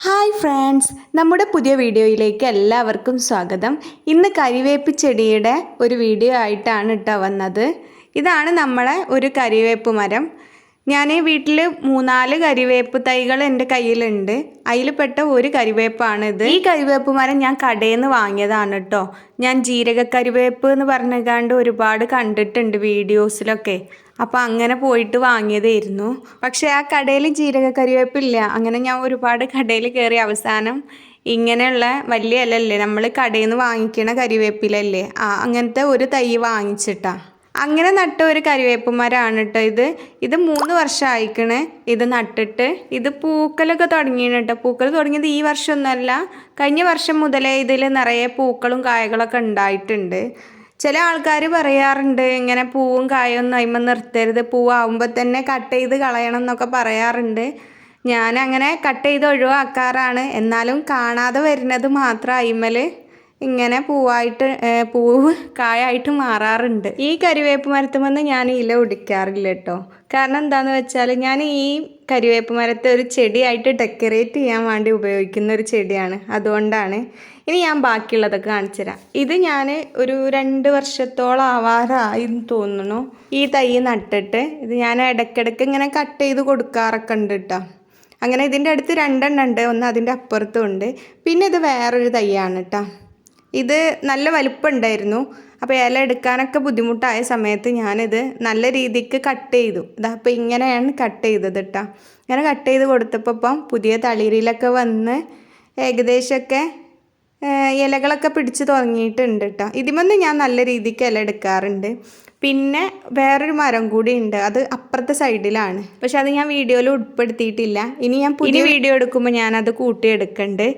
Hi friends നമ്മുടെ പുതിയ വീഡിയോയിലേക്ക് എല്ലാവർക്കും സ്വാഗതം. ഇന്ന് കരിവേപ്പ് ചെടിയുടെ ഒരു വീഡിയോ ആയിട്ടാണ് കേട്ടോ വന്നത്. ഇതാണ് നമ്മളെ ഒരു കരിവേപ്പ് മരം. ഞാൻ വീട്ടിൽ മൂന്നാൽ കരിവേപ്പ് തൈകൾ എന്റെ കയ്യിലുണ്ട്. അതിൽ പെട്ട ഒരു ഇത് ഈ കരിവേപ്പ് മരം ഞാൻ കടയിൽ നിന്ന് വാങ്ങിയതാണ് കേട്ടോ ഞാൻ ജീരക കരിവേപ്പ് എന്ന് പറഞ്ഞുകാണ്ട് ഒരുപാട് കണ്ടിട്ടുണ്ട് വീഡിയോസിലൊക്കെ. അപ്പോൾ അങ്ങനെ പോയിട്ട് വാങ്ങിയതായിരുന്നു. പക്ഷേ ആ കടയിൽ ജീരക കരിവേപ്പില്ല അങ്ങനെ ഞാൻ ഒരുപാട് കടയിൽ കയറി അവസാനം ഇങ്ങനെയുള്ള വലിയ ഇലല്ലേ നമ്മൾ കടയിൽ നിന്ന് വാങ്ങിക്കണ കരിവേപ്പിലല്ലേ ആ അങ്ങനത്തെ ഒരു തൈ വാങ്ങിച്ചിട്ടാ. അങ്ങനെ നട്ട ഒരു കരിവേപ്പുമരമാണ് കേട്ടോ ഇത്. ഇത് മൂന്ന് വർഷം ആയിക്കണ് ഇത് നട്ടിട്ട്. ഇത് പൂക്കലൊക്കെ തുടങ്ങിയാണ് കേട്ടോ പൂക്കൾ തുടങ്ങിയത് ഈ വർഷമൊന്നുമല്ല കഴിഞ്ഞ വർഷം മുതലേ ഇതിൽ നിറയെ പൂക്കളും കായകളൊക്കെ ഉണ്ടായിട്ടുണ്ട്. ചില ആൾക്കാർ പറയാറുണ്ട് ഇങ്ങനെ പൂവും കായൊന്നും അയിമ നിർത്തരുത്. പൂവാകുമ്പോൾ തന്നെ കട്ട് ചെയ്ത് കളയണം എന്നൊക്കെ പറയാറുണ്ട്. ഞാൻ അങ്ങനെ കട്ട് ചെയ്ത് ഒഴിവാക്കാറാണ്. എന്നാലും കാണാതെ വരുന്നത് മാത്രം അയിമൽ ഇങ്ങനെ പൂവായിട്ട് പൂവ് കായായിട്ട് മാറാറുണ്ട്. ഈ കരിവേപ്പ് മരത്തുമെന്ന് ഞാൻ ഇല ഉടിക്കാറില്ല കേട്ടോ. കാരണം എന്താണെന്ന് വെച്ചാൽ ഞാൻ ഈ കരിവേപ്പ് മരത്തെ ഒരു ചെടിയായിട്ട് ഡെക്കറേറ്റ് ചെയ്യാൻ വേണ്ടി ഉപയോഗിക്കുന്ന ഒരു ചെടിയാണ്. അതുകൊണ്ടാണ് ഇനി ഞാൻ ബാക്കിയുള്ളതൊക്കെ കാണിച്ചു തരാം. ഇത് ഞാൻ ഒരു രണ്ട് വർഷത്തോളം ആവാറായി തോന്നുന്നു. ഈ തൈ നട്ടിട്ട് ഇത് ഞാൻ ഇടയ്ക്കിടയ്ക്ക് ഇങ്ങനെ കട്ട് ചെയ്ത് കൊടുക്കാറൊക്കെ ഉണ്ട് കേട്ടോ. അങ്ങനെ ഇതിന്റെ അടുത്ത് രണ്ടെണ്ണം ഉണ്ട്. ഒന്ന് അതിന്റെ അപ്പുറത്തും ഉണ്ട്. പിന്നെ ഇത് വേറൊരു തൈയാണ് കേട്ടോ. ഇത് നല്ല വലുപ്പമുണ്ടായിരുന്നു അപ്പോൾ ഇല എടുക്കാനൊക്കെ ബുദ്ധിമുട്ടായ സമയത്ത് ഞാനിത് നല്ല രീതിക്ക് കട്ട് ചെയ്തു. ഇതാ അപ്പോൾ ഇങ്ങനെയാണ് കട്ട് ചെയ്തത് കേട്ടോ ഇങ്ങനെ കട്ട് ചെയ്ത് കൊടുത്തപ്പോൾ ഇപ്പം പുതിയ തളിരിലൊക്കെ വന്ന് ഏകദേശമൊക്കെ ഇലകളൊക്കെ പിടിച്ച് തുടങ്ങിയിട്ടുണ്ട് കേട്ടോ ഇതിമൊന്ന് ഞാൻ നല്ല രീതിക്ക് ഇല എടുക്കാറുണ്ട്. പിന്നെ വേറൊരു മരം കൂടി ഉണ്ട്. അത് അപ്പുറത്തെ സൈഡിലാണ്. പക്ഷെ അത് ഞാൻ വീഡിയോയിൽ ഉൾപ്പെടുത്തിയിട്ടില്ല. ഇനി ഞാൻ പുതിയ വീഡിയോ എടുക്കുമ്പോൾ ഞാനത് കൂട്ടിയെടുക്കുന്നുണ്ട്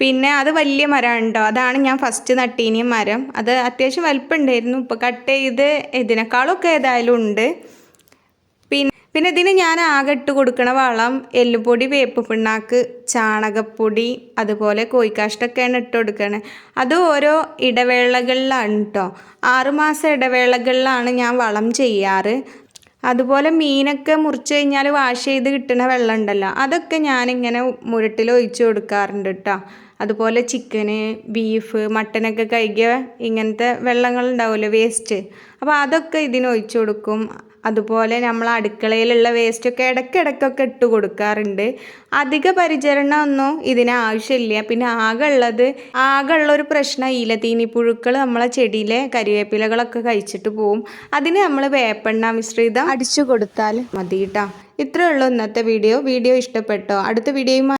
പിന്നെ അത് വലിയ മരമാണ് കേട്ടോ അതാണ് ഞാൻ ഫസ്റ്റ് നട്ടീനിയ മരം. അത് അത്യാവശ്യം വലിപ്പമുണ്ടായിരുന്നു ഇപ്പോൾ കട്ട് ചെയ്ത് ഇതിനേക്കാളൊക്കെ ഏതായാലും ഉണ്ട്. പിന്നെ പിന്നെ ഇതിന് ഞാൻ ആകെ ഇട്ട് കൊടുക്കണ വളം എല്ലുപൊടി വേപ്പ് പിണ്ണാക്ക് ചാണകപ്പൊടി അതുപോലെ കോഴിക്കാഷ്ടൊക്കെയാണ് ഇട്ട് കൊടുക്കണത് അത് ഓരോ ഇടവേളകളിലാണ് കേട്ടോ ആറുമാസം ഇടവേളകളിലാണ് ഞാൻ വളം ചെയ്യാറ്. അതുപോലെ മീനൊക്കെ മുറിച്ച് കഴിഞ്ഞാൽ വാഷ് ചെയ്ത് കിട്ടുന്ന വെള്ളം ഉണ്ടല്ലോ. അതൊക്കെ ഞാനിങ്ങനെ മുരട്ടിൽ ഒഴിച്ചു കൊടുക്കാറുണ്ട് കേട്ടോ അതുപോലെ ചിക്കന് ബീഫ് മട്ടനൊക്കെ കഴുകിയ ഇങ്ങനത്തെ വെള്ളങ്ങൾ ഉണ്ടാവുമല്ലോ വേസ്റ്റ് അപ്പോൾ അതൊക്കെ ഇതിന് ഒഴിച്ചു കൊടുക്കും. അതുപോലെ നമ്മൾ അടുക്കളയിലുള്ള വേസ്റ്റൊക്കെ ഇടയ്ക്കിടയ്ക്കൊക്കെ ഇട്ട് കൊടുക്കാറുണ്ട്. അധിക പരിചരണമൊന്നും ഇതിന് ആവശ്യമില്ല. പിന്നെ ആകെ ഉള്ളത് ആകെ ഉള്ളൊരു പ്രശ്നം ഇലതീനിപ്പുഴുക്കൾ നമ്മളെ ചെടിയിലെ കരിവേപ്പിലകളൊക്കെ കഴിച്ചിട്ട് പോവും. അതിന് നമ്മൾ വേപ്പെണ്ണ മിശ്രിതം അടിച്ചു കൊടുത്താൽ മതി കേട്ടോ ഇത്രയേ ഉള്ളൂ ഇന്നത്തെ വീഡിയോ വീഡിയോ ഇഷ്ടപ്പെട്ടോ? അടുത്ത വീഡിയോയുമായി